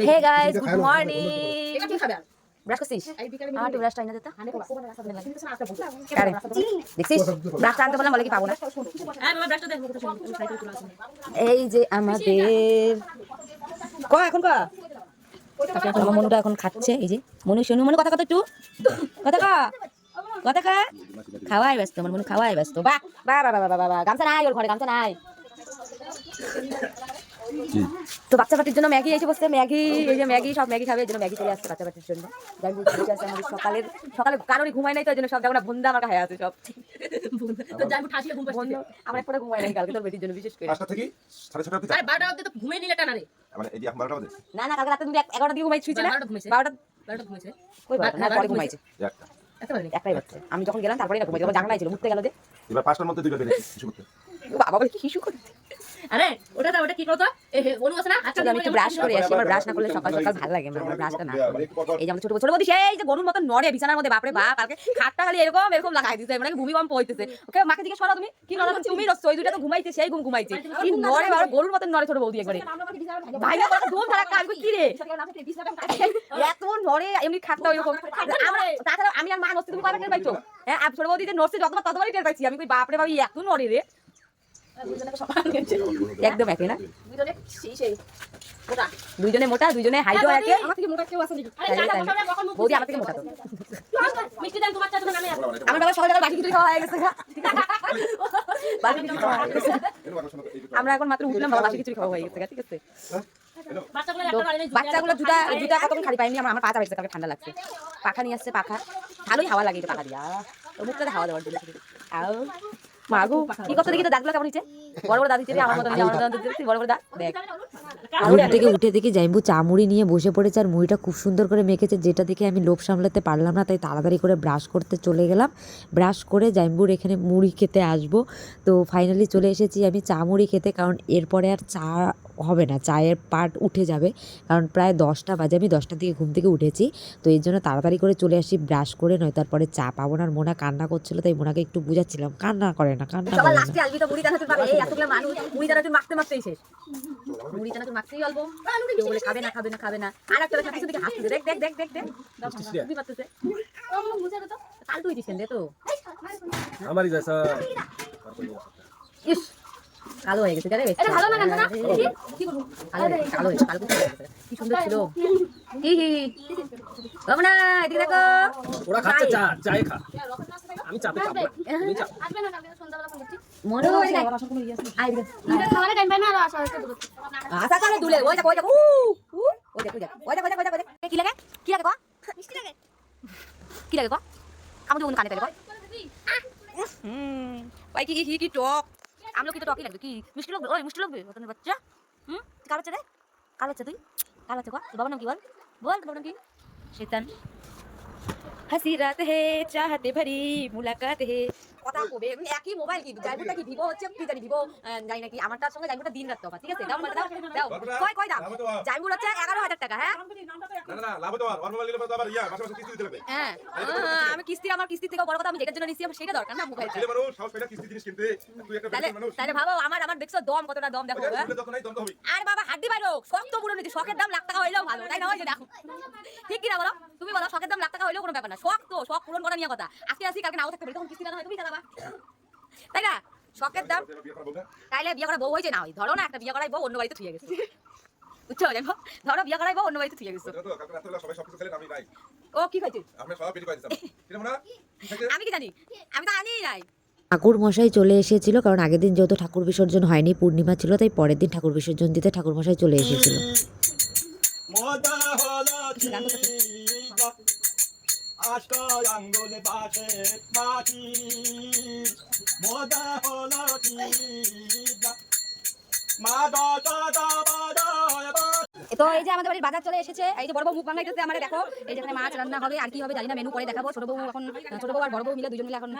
Hey guys good morning এটা কি খাবে ব্রাশ করছিস এই বিকালে ব্রাশটা এনে দে তো দেখছিস আনতে বললাম বলে কি পাবো না হ্যাঁ। এই যে আমাদের ক এখন ক আমার মনুটা এখন খাচ্ছে এই যে মনু শোনু মনু কথা কথা একটু কথা কা কথা কা খাওয়াই ব্যস্ত আমার মনু খাওয়াই ব্যস্ত বাহ বাহ বাহ বাহ বাহ গামছা নাই ওর ঘরে গামছা নাই তো বাচ্চা পাটির জন্য ম্যাগি এসে বসছে। ম্যাগি এই যে ম্যাগি সব ম্যাগি খাবে এই জন্য ম্যাগি চলে আসছে বাচ্চা পাটির জন্য। যাই হোক, বসে আছে আমাদের সকালের সকালে কারোরই ঘুমাই নাই তো এই জন্য সব দেখো না বন্ধা আমার খায় আছে সব। তো যাইবো ঠাসিয়ে ঘুম পাচ্ছে। আমার পরে ঘুমাই নাই কালকে তোর বেটির জন্য বিশেষ করে। পাঁচটা থেকে সাড়ে ছটা অবধি আরে, বারোটা অবধি তো ঘুমিয়ে নিলে টানা রে। মানে এই যে এখন বারোটা বাজে? না না কালকে রাতে তুমি এক- এগারোটা দিকে ঘুমাই শুয়েছিলে বারোটা ঘুমিয়েছে। বারোটা বারোটা ঘুমিয়েছে। কই বারোটা না বারোটা পরে ঘুমাইছে একটা। একটাই বাচ্চা আমি যখন গেলাম তারপরে না ঘুমাইছে যখন জাগনাই ছিল উঠতে গেল যে এবার পাঁচটার মধ্যে দুইটা বেরিয়েছে কিছু করতে। বাবা বলে কি শিশু করতে? আরে, ওটা দাও, ওটা কি করতো? অনু আছে না? আজকে আমি একটু ব্রাশ করে আসি আমার ব্রাশ না করলে সকাল সকাল ভালো লাগে আমার ব্রাশটা না। এই যে আমার ছোট ছোট বৌদি সেই যে গরুর মতন নড়ে বিছানার মধ্যে বাপরে বাপ কালকে খাটটা খালি এরকম এরকম লাগাই দিতে মানে ভূমিকম্প হইতেছে ওকে মাকে জিজ্ঞেস করো তুমি কি নড়া তুমি ওই দুটা তো ঘুমাইছে সেই ঘুম ঘুমাইছে। কি নড়ে বাবা গরুর মতন নড়ে ছোট বৌদি একবারে। ভাই না বলে ধুম কি রে? এত নড়ে এমনি খাটটা ওইরকম। আমরা তাছাড়া আমি আর মা নড়ছি তুমি টের পাইছো? হ্যাঁ ছোট বৌদি যে নড়ছে যতবার ততবারই টের পাইছি। আমি কই বাপরে বাবা এত নড়ে রে। একদম একই না। দুইজনে মোটা। দুইজনে হাইটও একে বৌদি আমার থেকে মোটা তো। মিষ্টি দেন, তোমার চাচা নামে আমার বাবা বাসি খিচুড়ি খাওয়া হয়ে গেছে হয়ে আমরা এখন মাত্র উঠলাম বাবা বাসি খিচুড়ি খাওয়া হয়ে গেছে ঠিক আছে? বাচ্চাগুলো জুতা জুতা কতক্ষণ খালি পাইনি? আমার আমার পাতা কালকে ঠান্ডা লাগছে। পাখা নিয়ে আসছে পাখা। ভালোই হাওয়া লাগে পাখা দিয়া। মুখটাতে হাওয়া দেওয়ার জন্য। আও। মাগু কি করতে দেখি তো দাঁতগুলো কেমন হচ্ছে বড় বড় দাঁত দিচ্ছে আমার মতন আমার মতন দিচ্ছে বড় বড় দাঁত দেখ। ঘুম থেকে উঠে দেখি জাইম্বু চা মুড়ি নিয়ে বসে পড়েছে আর মুড়িটা খুব সুন্দর করে মেখেছে যেটা দেখে আমি লোভ সামলাতে পারলাম না তাই তাড়াতাড়ি করে ব্রাশ করতে চলে গেলাম। ব্রাশ করে জাইম্বুর এখানে মুড়ি খেতে আসব। তো ফাইনালি চলে এসেছি আমি চা মুড়ি খেতে কারণ এরপরে আর চা হবে না চায়ের পার্ট উঠে যাবে। কারণ প্রায় দশটা বাজে আমি দশটার দিকে ঘুম থেকে উঠেছি। তো এর জন্য তাড়াতাড়ি করে চলে আসি ব্রাশ করে নয় তারপরে চা পাবো না। আর মোনা কান্না করছিল তাই মোনাকে একটু বুঝাচ্ছিলাম কান্না করে না কান্না করে না। আমারই ইস। কালো হয়ে গেছে জানে এটা ভালো না গানটা না? কি করব? কালো হয়ে কালো হয়ে। কি সুন্দর ছিল। কি কি রমনা এদিকে দেখো। ওরা খাচ্ছে চা চাই খা। আমি চাপে খাব। তুমি চাপ আসবে না কালকে সন্ধ্যাবেলা ফোন করছি। মনে হয় না আই এদিকে। নিজের খাবারের টাইম পাই না আর আসা হচ্ছে দূরে। আশা করে দুলে ওই দেখো ওই দেখো উ উ ওই দেখো ওই দেখো ওই দেখো ওই দেখো ওই দেখো, ওই দেখো। কি লাগে? কি লাগে গো মিষ্টি লাগে। কি লাগে গো আমি তো কানে তাহলে গো হুম। ভাই কি কি কি টক। আমলো কি তো টকই লাগবে। কি? মিষ্টি লাগবে? ওই মিষ্টি লাগবে? ওখানে বাচ্চা? হুম? কার বাচ্চা রে? কার বাচ্চা তুই? কার বাচ্চা তোর বাবার নাম কি বল? বল বাবার নাম কি? শৈতান হাসি রাত হে, চাহতে ভরি, মুলাকাত হে। কথা কবে এমনি একই মোবাইল কি জাইবুটা কি ভিভো হচ্ছে কি জানি ভিভো জানি নাকি আমারটার সঙ্গে জাইবুটা দিন রাত ঠিক আছে? দাও মানে দাও দাও। কয় কয় জাইবুর হচ্ছে এগারো হাজার টাকা হ্যাঁ? মোবাইল কিস্তি হ্যাঁ। আমি কিস্তির আমার কিস্তির থেকে বড় কথা আমি যেটার জন্য আমার সেটা দরকার না কিস্তি একটা তাহলে ভাবো আমার আমার দেখছ দম কতটা দম দেখো হ্যাঁ? আর বাবা হাড্ডি বাইরো শখ তো পুরো নিতে শখের দাম লাখ টাকা হইলেও ভালো তাই না ওই যে দেখো। ঠিক কিনা বলো? তুমি বলো হইলেও কোনো ব্যাপার না। শখ তো শখ পূরণ করা নিয়ে কথা। আজকে আসি কালকে নাও থাকতে পারি তখন কিস্তি না হয় তুমি চালাবা তাই না? শখের দাম। তাইলে বিয়ে করা বউ হয়েছে না হয় ধরো না একটা বিয়ে করাই বউ অন্য বাড়িতে থুয়ে গেছে। বুঝছ? দেখো ধরো বিয়ে করাই বউ অন্য বাড়িতে থুয়ে গেছে। ও কি খাইছে আমি কি জানি? আমি তো আনিই নাই। ঠাকুর মশাই চলে এসেছিল কারণ আগের দিন যেহেতু ঠাকুর বিসর্জন হয়নি পূর্ণিমা ছিল তাই পরের দিন ঠাকুর বিসর্জন দিতে ঠাকুর মশাই চলে এসেছিল। আষ্ট আঙ্গুল পাশে মাটি মোদা হলো মা দাদা তো এই যে আমাদের বাড়ির বাজার চলে এসেছে, এই যে বড় বউ মুখ বাংলাইতেছে আমার দেখো। এই যেখানে মাছ রান্না হবে, আর কি হবে জানি না মেনু পরে দেখাবো। ছোট বউ এখন, ছোট বউ আর বড় বউ মিলে দুজন মিলে এখন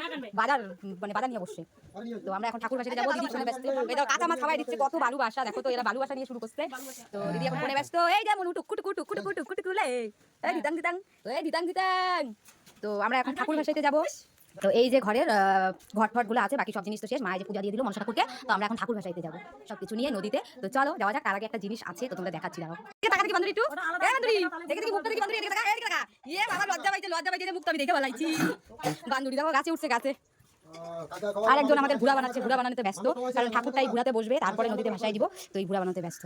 বাজার মানে বাজার নিয়ে বসছে। তো আমরা এখন ঠাকুর বাসাতে যাব, দিদি ফোনে ব্যস্ত। এই দেখো, কাঁচা মাছ খাওয়াই দিচ্ছে, কত বালু বাসা, দেখো তো, এরা বালু বাসা নিয়ে শুরু করছে। তো দিদি এখন ফোনে ব্যস্ত। এই যে মনু টুকু টুকু টুকু টুকু টুকু টুকু এই দিতাং দিতাং এই দিতাং দিতাং তো আমরা এখন ঠাকুর বাসাইতে যাব। তো এই যে ঘরের ঘট ফটগুলো আছে বাকি সব জিনিস তো শেষ। মায়ের যে পূজা দিয়ে দিল মনসা ঠাকুরকে তো আমরা এখন ঠাকুর ভাসাইতে যাব। সব কিছু নিয়ে নদীতে। তো চলো যাওয়া যাক তার আগে একটা জিনিস আছে তো তোমরা দেখাচ্ছি দাও টাকা দেখি বান্ধবী একটু? বান্ধবী দেখে দেখি মুখটা দেখি বান্ধবী এদিকে তাকা, এদিকে তাকা। ইয়ে বাবা লজ্জা পাইছে লজ্জা পাইছে মুখটা আমি দেখে বলাইছি। বান্ধবী দেখো গাছে উঠছে গাছে। আর একজন আমাদের ঘুরা বানাচ্ছে ঘুরা বানাতে ব্যস্ত। কারণ ঠাকুরটাই ঘুরাতে বসবে তারপরে নদীতে ভাসাই দিব। তো এই ঘুরা বানাতে ব্যস্ত।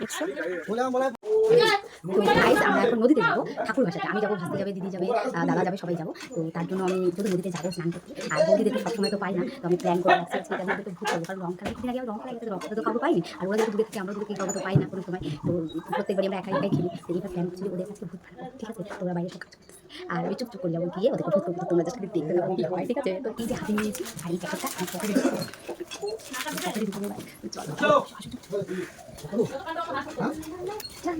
দেখছ? তো গাইস আমরা এখন নদীতে যাব ঠাকুর ভাসাতে আমি যাব ভাসতে যাবে দিদি যাবে দাদা যাবে সবাই যাব তো তার জন্য আমি শুধু নদীতে যাব স্নান করতে আর বৌদি দেখতে সবসময় তো পাই না তো আমি প্ল্যান করে রাখছি আজকে তাদের একটু ঘুরতে কারণ রং খেলা কিছুদিন আগে রং খেলা রং খেলা তো কাউকে পাইনি আর ওরা যদি দূরে থেকে আমরা দূরে কাউকে তো পাই না কোনো সময় তো প্রত্যেকবারই আমরা একাই একাই খেলি এইটা প্ল্যান করছি ওদের কাছে ভূত ভালো ঠিক আছে তোমরা বাইরে সব কাজ করতেছে আর আমি চুপ চুপ করে যাব গিয়ে ওদেরকে ভূত করতে তোমরা জাস্ট দেখবে না কি হয় ঠিক আছে তো এই যে হাতে নিয়েছি আর এই প্যাকেটটা আমি পকেটে চলো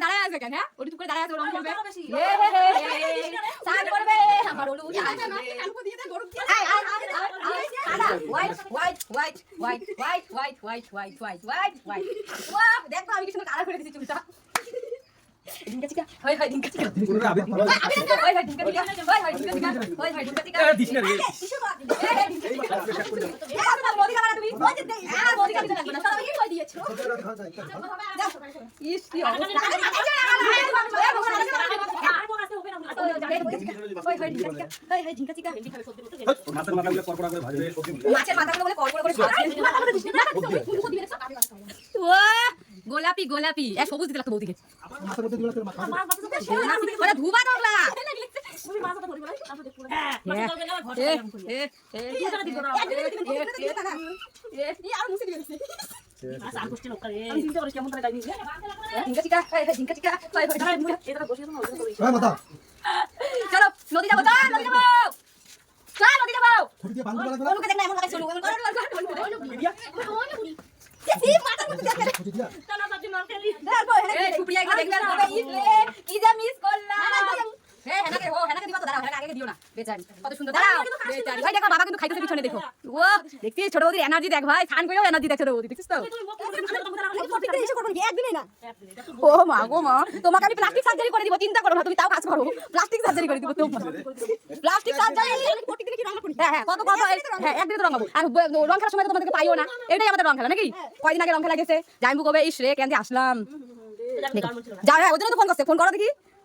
করে দাঁড়ায় আছে কেন হ্যাঁ ওটা চুপ করে দাঁড়ায় আছে রং করবে রং হে হে হে করবে আমার ওলু আসবে না কানকো দিয়ে দে গরু আই আই আই সাদা white white white white white white white white white white white wow দেখো আমি কি সুন্দর কালার করে দিয়েছি চুলটা মাছের মাথাগুলো পরপর করে ভাজবে মাছের মাথাগুলো বলে পরপর করে গোলাপি গোলাপি এক সবুজ দিতে লাগতো বৌদিকে ধুবা দোকলা মাছ চলো নদী যাব চল আর বলবে, ইস রে, কি যে মিস করলাম হে হেনাকে হো হেনাকে দিবা তো দাঁড়াও হেনাকে আগে দিও না বেচারি কত সুন্দর দাঁড়াও বেচারি ভাই দেখো বাবা কিন্তু খাইতেছে পিছনে দেখো ও দেখছিস ছোট বৌদির এনার্জি দেখ ভাই স্নান করেও এনার্জি দেখ ছোট বৌদি দেখছিস তো ও মা গো মা তোমাকে আমি প্লাস্টিক সার্জারি করে দিব চিন্তা করো না তুমি তাও কাজ করো প্লাস্টিক সার্জারি করে দিব তোমার প্লাস্টিক সার্জারি হ্যাঁ হ্যাঁ কত কত হ্যাঁ একদিনে তো রং আর রং খেলার সময় তো তোমাদেরকে পাইও না এটাই আমাদের রং খেলা নাকি কয়দিন আগে রং খেলা গেছে কবে ইস রে কেন আসলাম যা হ্যাঁ তো ফোন করছে ফোন করো দেখি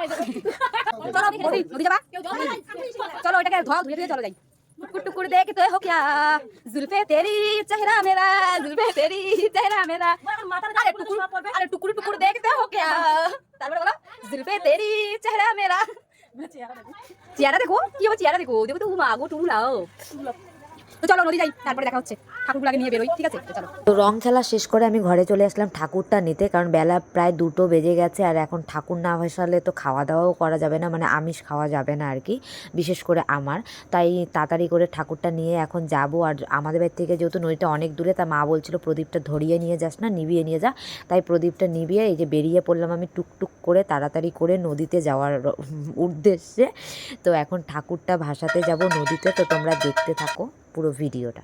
চলো বৌদি নদী যাবা चलो बेटा क्या धोआ धुए धुए चलो जाई टुकुर टुकुर देखते हो क्या जुल्फे तेरी चेहरा मेरा जुल्फे तेरी चेहरा मेरा अरे टुकुर अरे टुकुर टुकुर देखते हो क्या তারপরে বলো जुल्फे तेरी चेहरा मेरा চেহারা দেখো কি হবে চেহারা দেখো দেখো তো মা গো টুমু লাও তো চলো নদী যাই, তারপরে দেখা হচ্ছে। নিয়ে বেরোই, ঠিক আছে? চলো। তো রং খেলা শেষ করে আমি ঘরে চলে আসলাম ঠাকুরটা নিতে, কারণ বেলা প্রায় দুটো বেজে গেছে, আর এখন ঠাকুর না ভাসালে তো খাওয়া দাওয়াও করা যাবে না মানে আমিষ খাওয়া যাবে না আর কি, বিশেষ করে আমার। তাই তাড়াতাড়ি করে ঠাকুরটা নিয়ে এখন যাব, আর আমাদের বাড়ি থেকে যেহেতু নদীটা অনেক দূরে, তা মা বলছিল প্রদীপটা ধরিয়ে নিয়ে যাস না, নিভিয়ে নিয়ে যা। তাই প্রদীপটা নিভিয়ে এই যে বেরিয়ে পড়লাম আমি টুকটুক করে, তাড়াতাড়ি করে নদীতে যাওয়ার উদ্দেশ্যে। তো এখন ঠাকুরটা ভাসাতে যাব নদীতে, তো তোমরা দেখতে থাকো। পুরো ভিডিওটা।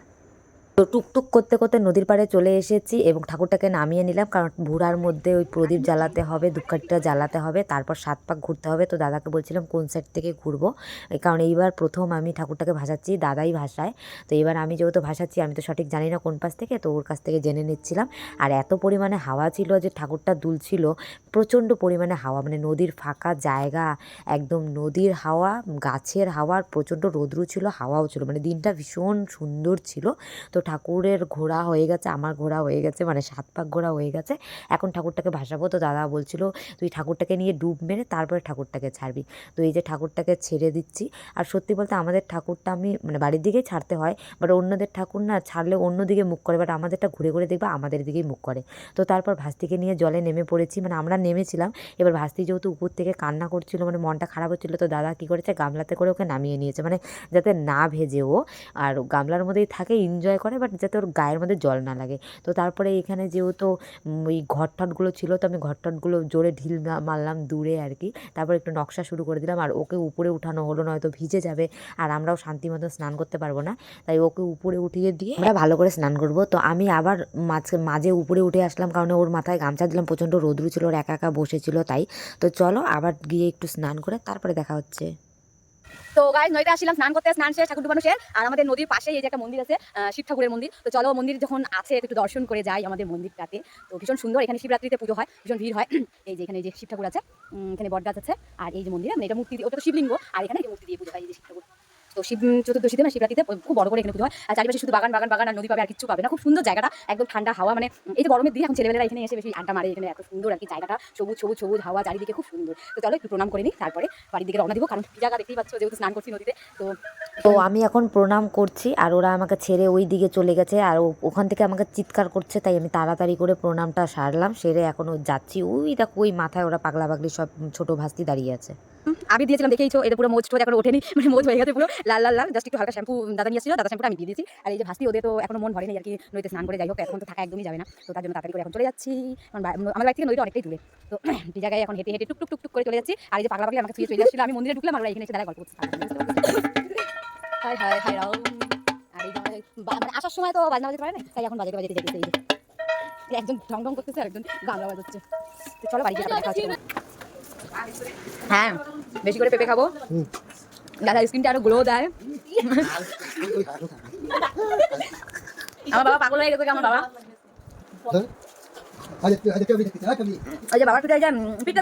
তো টুকটুক করতে করতে নদীর পাড়ে চলে এসেছি এবং ঠাকুরটাকে নামিয়ে নিলাম। কারণ ভুড়ার মধ্যে ওই প্রদীপ জ্বালাতে হবে, ধূপকাঠিটা জ্বালাতে হবে, তারপর সাত পাক ঘুরতে হবে। তো দাদাকে বলছিলাম, কোন সাইড থেকে ঘুরবো? কারণ এইবার প্রথম আমি ঠাকুরটাকে ভাসাচ্ছি দাদাই ভাসায়। তো এবার আমি যেহেতু ভাসাচ্ছি, আমি তো সঠিক জানি না কোন পাশ থেকে, তো ওর কাছ থেকে জেনে নিচ্ছিলাম। আর এত পরিমাণে হাওয়া ছিল যে ঠাকুরটা দুলছিল, প্রচণ্ড পরিমাণে হাওয়া মানে নদীর ফাঁকা জায়গা, একদম নদীর হাওয়া, গাছের হাওয়ার প্রচণ্ড রোদ্রু ছিল, হাওয়াও ছিল। মানে দিনটা ভীষণ সুন্দর ছিল। তো ঠাকুরের ঘোরা হয়ে গেছে, আমার ঘোরা হয়ে গেছে মানে সাত পাক ঘোরা হয়ে গেছে। এখন ঠাকুরটাকে ভাসাবো তো দাদা বলছিল, তুই ঠাকুরটাকে নিয়ে ডুব মেরে তারপরে ঠাকুরটাকে ছাড়বি। তো এই যে ঠাকুরটাকে ছেড়ে দিচ্ছি। আর সত্যি বলতে আমাদের ঠাকুরটা আমি মানে বাড়ির দিকেই ছাড়তে হয় বাট অন্যদের ঠাকুর না ছাড়লে অন্য দিকে মুখ করে বাট আমাদেরটা ঘুরে ঘুরে দেখবে আমাদের দিকেই মুখ করে। তো তারপর ভাস্তিকে নিয়ে জলে নেমে পড়েছি মানে আমরা নেমেছিলাম। এবার ভাস্তি যেহেতু উপর থেকে কান্না করছিল মানে মনটা খারাপ হচ্ছিল, তো দাদা কী করেছে, গামলাতে করে ওকে নামিয়ে নিয়েছে। মানে যাতে না ভেজে ও, আর গামলার মধ্যেই থাকে এনজয় করে বাট যাতে ওর গায়ের মধ্যে জল না লাগে। তো তারপরে এখানে যেহেতু ওই ঘর টটগুলো ছিল, তো আমি ঘর টটগুলো জোরে ঢিল মারলাম দূরে আর কি। তারপর একটু নকশা শুরু করে দিলাম আর ওকে উপরে উঠানো হলো, নয়তো ভিজে যাবে আর আমরাও শান্তি মতো স্নান করতে পারব না। তাই ওকে উপরে উঠিয়ে দিয়ে আমরা ভালো করে স্নান করব। তো আমি আবার মাঝে মাঝে উপরে উঠে আসলাম কারণ ওর মাথায় গামছা দিলাম, প্রচণ্ড রোদ্রু ছিল, ওর একা একা বসেছিল তাই। তো চলো আবার গিয়ে একটু স্নান করে তারপরে দেখা হচ্ছে। তো গায়ে নদীতে আসলাম, স্নান করতে, স্নান শেষ ঠাকুর শেষ আর আমাদের নদীর পাশে এই যে একটা মন্দির আছে শিব ঠাকুরের মন্দির। তো চলো, মন্দির যখন আছে, একটু দর্শন করে যাই আমাদের মন্দিরটাতে। তো ভীষণ সুন্দর, এখানে শিবরাত্রিতে পুজো হয়, ভীষণ ভিড় হয়। এই যে এখানে যে শিব ঠাকুর আছে এখানে বটগাছ আছে, আর এই যে মন্দির মানে এটা মূর্তি ওটা শিবলিঙ্গ, আর এখানে মূর্তি দিয়ে পুজো হয়, এই যে শিব ঠাকুর। তো শিব চতুর্দশীতে মানে শিবরাত্রিতে খুব বড় করে এখানে পুজো হয়। আর চারিপাশে শুধু বাগান বাগান বাগান আর নদী পাবে আর কিছু পাবে না। খুব সুন্দর জায়গাটা, একদম ঠান্ডা হাওয়া মানে এই যে গরমের দিন এখন ছেলেমেয়েরা এখানে এসে বেশি আড্ডা মারে এখানে, এত সুন্দর আর কি জায়গাটা। সবুজ সবুজ সবুজ হাওয়া চারিদিকে খুব সুন্দর। তো চলো একটু প্রণাম করে নিই, তারপরে বাড়ির দিকে রওনা দিব, কারণ জায়গা দেখতেই পাচ্ছ, যেহেতু স্নান করছি নদীতে, তো তো আমি এখন প্রণাম করছি, আর ওরা আমাকে ছেড়ে ওই দিকে চলে গেছে, আর ওখান থেকে আমাকে চিৎকার করছে, তাই আমি তাড়াতাড়ি করে প্রণামটা সারলাম, সেরে এখনও যাচ্ছি। ওই দেখো, ওই মাথায় ওরা পাগলা পাগলি সব ছোট ভাস্তি দাঁড়িয়ে আছে। আমি দিয়েছিলাম দেখেইছো এটা পুরো মোজ টোজ এখন ওঠেনি। মানে মোজ হয়ে গেছে পুরো। লাল লাল লাল। জাস্ট একটু হালকা শ্যাম্পু দাদা নিয়ে এসেছিল, দাদা শ্যাম্পুটা আমি দিয়ে দিয়েছি। আর এই যে ভাস্তি, ওদের তো এখনও মন ভরেনি আর কি, নদীতে স্নান করে যাই হোক, এখন তো থাকা একদমই যাবে না। তো তার জন্য তাড়াতাড়ি করে এখন চলে যাচ্ছি। কারণ আমাদের বাড়ি থেকে নদীটা অনেকটাই দূরে। তো এই জায়গায় এখন হেঁটে হেঁটে টুক টুক টুক টুক করে চলে যাচ্ছি। আর এই যে পাগলা পাগলি আমাকে ছুঁয়ে চলে যাচ্ছিল, আমি মন্দিরে ঢুকলাম, আমরা এখানে এসে দাঁড়ায় গল্প করছি। হাই হাই হাই রাও আর মানে আসার সময় তো বাজনা বাজাতে পারে না তাই এখন বাজাতে বাজাতে যেতেছে এই যে। একজন ঢং ঢং করতেছে আর একজন গামলা বাজাচ্ছে। তো চলো বাড়ি গিয়ে। হ্যাঁ বেশি করে পেঁপে খাব। দাদা স্কিনটা আরও গ্লো দেয়। আমার বাবা পাগল হয়ে গেছে আমার বাবা। কবি যে বাবার পিঠে যে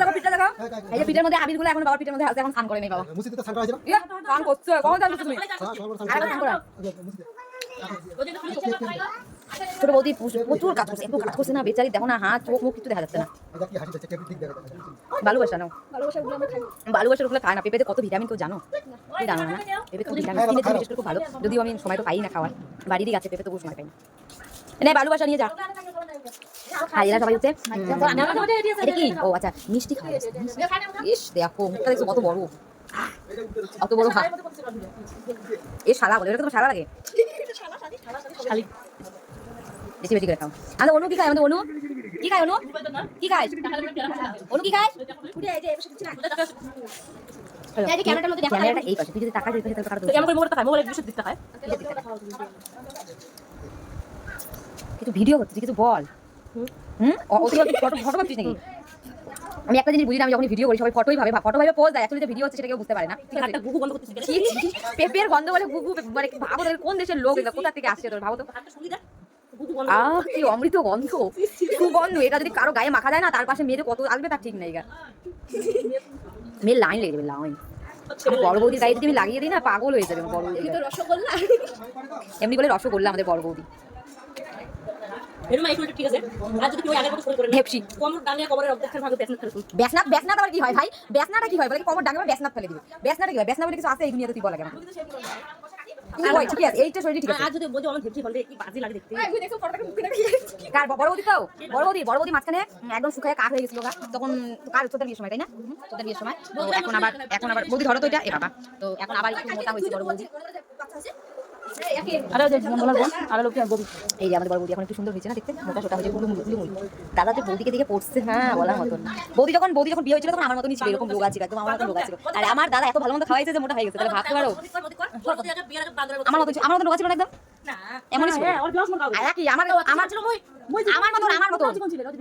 দেখো পিঠটা এই যে পিঠের মধ্যে আবিরগুলো এখন বাবার পিঠের মধ্যে আছে এখন স্নান করে নেই বাবা। মুসিতে তো সাঙ্গা আছে না স্নান করছ কখন স্নান করছ। তুমি আর স্নান করো ছোট বৌদি প্রচুর- কাজ করছে এত কাজ করছে না? বেচারি দেখো না, হাত, চোখ, মুখ কিছু দেখা যাচ্ছে না। ভালোবাসা নাও। ভালোবাসার ওগুলো খায় না, পেঁপেতে কত ভিটামিন কেউ জানো? জানো না? পেঁপে কত ভিটামিন কিনে বিশেষ করে খুব ভালো। যদিও আমি সময় তো পাই না খাওয়ার। বাড়িরই গাছে পেঁপে তবুও সময় পাই না। নে, ভালোবাসা নিয়ে যা। আর কি? ও আচ্ছা মিষ্টি খাওয়া ইস, দেখো কত বড়। অত বড় হাত। এ, শালা বলে এটা তো শালা লাগে। বেশি বেশি করে খাও অনু কি খায় আমাদের অনু কি খায় অনু কি খায় অনু কি খায় এই পাশে তুই যদি টাকা দিতে তাহলে টাকা কেমন করে মোবাইলটা খায় মোবাইলের বিশুদ্ধ দিতে কিছু ভিডিও হচ্ছে কিছু বল। হুম? ও- অতি অতি ফটো ফটো ভাবছিস নাকি? আমি একটা জিনিস বুঝি আমি যখন ভিডিও করি সবাই ফটোই ভাবে ফটো ভাবে পোজ দেয়। অ্যাকচুয়ালি যে ভিডিও হচ্ছে সেটা কেউ বুঝতে পারে না। ঠিক আছে? গুগু ছি, গন্ধ বলে গুগু মানে ভাবো কোন দেশের লোক কোথা থেকে আসছে তোর ভাবো তো। আহ কি অমৃত গন্ধ? সুগন্ধ এটা যদি কারও গায়ে মাখা যায় না তার পাশে মেয়ের কত আসবে তার ঠিক নেই গা। মেয়ের লাইন লেগে যাবে লাইন। বড় বৌদির গায়ে যদি আমি লাগিয়ে দিই না পাগল হয়ে যাবে বড় বৌদি। রসগোল্লা। এমনি বলে রসগোল্লা আমাদের বড় বৌদি। কি হয় ভাই? বেসনাটা কি হয়? বলে কমর ডাঙ্গা বেসনাথ ফেলে দিবে। বেসনাটা কি হয়? বেসনা বলে কিছু আছে এই দুনিয়াতে তুই বল লাগে কি ঠিক আছে এইটা শরীর ঠিক আছে। আর যদি বলতে আমার ভেপসি বললে কি বাজি লাগে দেখতে। কার বড় বৌদি তো? বড় বৌদি বড় বৌদি মাঝখানে একদম শুকায় কাক হয়ে গেছিল গা। তখন কার তোদের বিয়ের সময় তাই না? তোদের বিয়ের সময়। তো এখন আবার এখন আবার বৌদি ধরো তো এটা। এ বাবা। তো এখন আবার একটু মোটা হয়েছে বড় বৌদি। আরে যে মঙ্গলার বোন আর লোক ববি এই যে আমাদের বড় বৌদি এখন একটু সুন্দর হয়েছে না দেখতে মোটা সোটা হয়েছে গুলু গুলু গুলু দাদা যে বৌদিকে দিকে পড়ছে হ্যাঁ বলার মতন বৌদি যখন বৌদি যখন বিয়ে হয়েছিল তখন আমার মতনই ছিল এরকম রোগা ছিল একদম আমার মতন রোগা ছিল আর আমার দাদা এত ভালো মতো খাওয়াইছে যে মোটা হয়ে গেছে তাহলে ভাবতে পারো আমার মতন আমার মতন রোগা ছিল না একদম এমনই ছিল হ্যাঁ ওর গ্লাস মন আমার আমার ছিল মই মই আমার মতন আমার মতন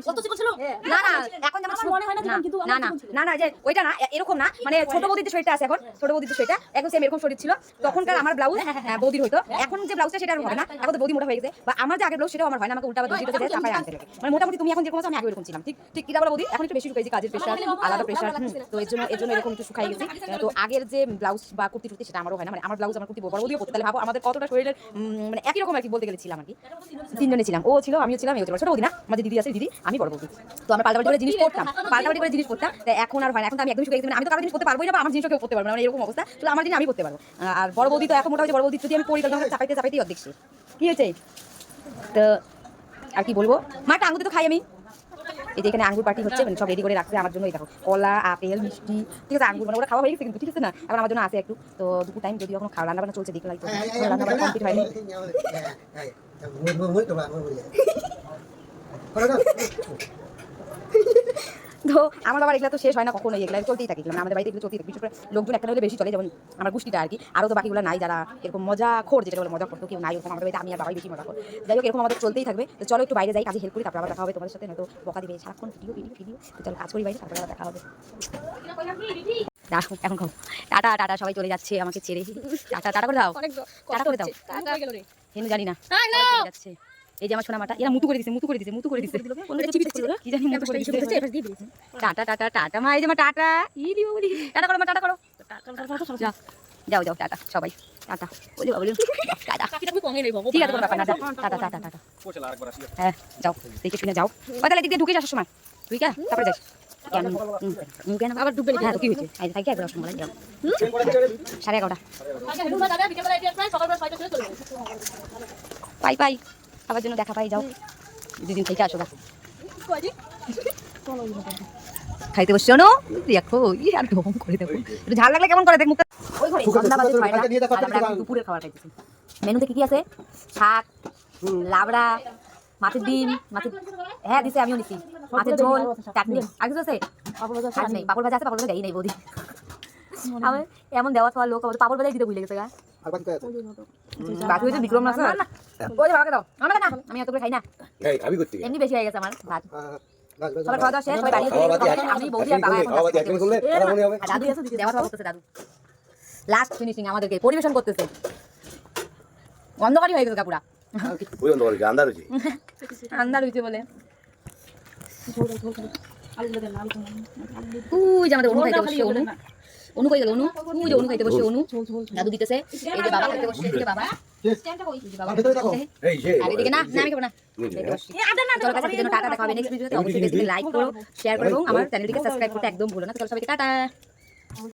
কত চিকন ছিল? না না এখন যেমন আমার মনে হয় না না কিন্তু না না না না যে ওইটা না এরকম না। মানে ছোট বৌদির শরীরটা আছে এখন ছোট বৌদির শরীরটা এখন সেম এরকম শরীর ছিল। তখনকার আমার ব্লাউজ বৌদির হতো এখন যে ব্লাউজটা সেটা আর হবে না। এখন তো বৌদি মোটা হয়ে গেছে। বা আমার যে আগের ব্লাউজ সেটাও আমার হয় না। আমাকে উল্টা আবার দর্জিটা দিয়ে চাপায় আনতে লাগে। মানে মোটামুটি তুমি এখন যেরকম আছো আমি আগে এরকম ছিলাম। ঠিক ঠিক কিনা বলো বৌদি? এখন একটু বেশি শুকাইছি কাজের প্রেশার আলাদা প্রেশার তো এর জন্য এর জন্য এরকম একটু শুকাই গেছি। তো আগের যে ব্লাউজ বা কুর্তি টুর্তি সেটা আমারও হয় না। মানে আমার ব্লাউজ আমার কুর্তি বড় বৌদিও পড়তে তাহলে ভাবো আমাদের কতটা শরীরের মানে একই রকম আর কি বলতে গেলে ছিলাম আর কি। তিনজনে ছিলাম। ও ছিল আমিও ছিলাম। এও ছিল ছোট বৌদি না আমাদের দিদি আছে দিদি আমি বড় বৌদি তো আমরা পাল্টাপাল্টি করে জিনিস পড়তাম পাল্টাপাল্টি করে জিনিস পড়তাম তাই এখন আর হয় না এখন তো আমি একদম শুকিয়ে মানে আমি তো কারও জিনিস পড়তে পারবোই না আমার জিনিসও কেউ পড়তে পারবে না মানে এরকম অবস্থা শুধু আমার জিনিস আমি পড়তে পারব আর বড় বৌদি তো এখন মোটা হচ্ছে বড় বৌদি যদি আমি আমাকে চাপাইতে চাপাইতেই অর্ধেক শেষ। কি হয়েছে তো আর কি বলব মাটা আঙুর তো খাই আমি এই যে এখানে আঙ্গুর পার্টি হচ্ছে মানে সব রেডি করে রাখছে আমার জন্য এই দেখো কলা আপেল মিষ্টি ঠিক আছে আঙ্গুর মানে ওরা খাওয়া হয়ে গেছে কিন্তু ঠিক আছে না এখন আমার জন্য আছে একটু তো দুপুর টাইম যদি এখন খাওয়া রান্না বান্না চলছে দেখলাই তো রান্না বান্না কমপ্লিট হয়নি তো আমার আবার এগুলো তো শেষ হয় না কখনো এগুলো চলতেই থাকে আমাদের বাড়িতে এগুলো চলতেই থাকে। বিশেষ করে লোকজন একটা হলে বেশি চলে যেমন আমার গোষ্ঠীটা আর কি। আরও তো বাকিগুলো নাই যারা এরকম মজা খোর যেটা বলে মজা করতো কেউ নাই ওরকম আমাদের বাড়িতে আমি আর বাবাই বেশি মজা করি যাই হোক এরকম আমাদের চলতেই থাকবে। তো চলো একটু বাইরে যাই কাজে হেল্প করি তারপর আবার দেখা হবে তোমাদের সাথে হয়তো বকা দিবে সারাক্ষণ ভিডিও ভিডিও ভিডিও তো চলো কাজ করি বাইরে তারপরে আবার দেখা হবে। রাখো এখন খাও। টাটা টাটা সবাই চলে যাচ্ছে আমাকে ছেড়ে। টাটা টাটা করে দাও। টাটা করে দাও। হেনু জানি না। যাচ্ছে। এই যে আমার সোনা মাটা এরা মুতু করে দিছে মুতু করে দিছে মুতু করে দিছে কি জানি মুতু করে দিছে টাটা টাটা টাটা মা এই যে মা টাটা ই দিও বলি টাটা করো মা টাটা করো যাও যাও যাও টাটা সবাই টাটা বলি বাবলি টাটা ঠিক আছে কোনো ব্যাপার না যাও টাটা টাটা টাটা হ্যাঁ যাও দেখে শুনে যাও ওই তাহলে দিয়ে ঢুকে যাস সময় তুই কে তারপরে যাস আবার ঢুকবে হ্যাঁ কি হয়েছে থাকি একবার সময় যাও সাড়ে এগারোটা আচ্ছা পাই পাই আবার জন্য দেখা পাই যাও। দুদিন থেকে আসো খাইতে বসছো শোনো দেখো ই আর ঢং করে দেখো। একটু ঝাল লাগলে কেমন করে দেখ মুখটা? ওই ঘরে আমরা দুপুরের খাবার খাইতেছি। মেনুতে কি কি আছে? শাক লাবড়া মাছের ডিম মাছের হ্যাঁ দিছে আমিও নিছি মাছের ঝোল চাটনি। আর কিছু আছে? আর নেই পাপড় ভাজা আছে পাপড় ভাজা দেই নেই বৌদি। এমন দেওয়া খাওয়া লোক পাপড় ভাজাই দিতে ভুলে গেছে গা। আর বাকি কয় আছে? বাকি হয়েছে বিক্রম না স্যার ওই ভাগে দাও। আমাকে না আমি এত করে খাই না। এই আমি করতে এমনি বেশি হয়ে গেছে আমার ভাত। আহ, বাস, বাস, সবার খাওয়া দাওয়া শেষ সবাই বাড়ি খাওয়া বাতি চলে গেছে। আমি বৌদি আর বাবা এখন খাওয়া বাতি একদম করলে মনে হবে আর দাদু দেওয়া করতেছে দাদু। লাস্ট ফিনিশিং আমাদেরকে পরিবেশন করতেছে। অন্ধকারই হয়ে গেছে কাপুরা ওই অন্ধকার আন্ধার হয়েছে আন্দার হয়েছে বলে উই যে আমাদের অনু খাইতে বসছে অনু কই গেল অনু উই যে অনু খাইতে বসে অনু দাদু দিতেছে এই যে বাবা খাইতে বসে এই যে বাবা টাকা ভেতরে দেখো। এই যে আর এদিকে না না আমি খাব না খাইতে বসছি। চলো কাছে জন্য টাটা দেখা নেক্সট ভিডিওতে অবশ্যই বেশি লাইক করো শেয়ার করো আমার চ্যানেলটিকে সাবস্ক্রাইব করতে একদম ভুলো না তাহলে সবাইকে টাটা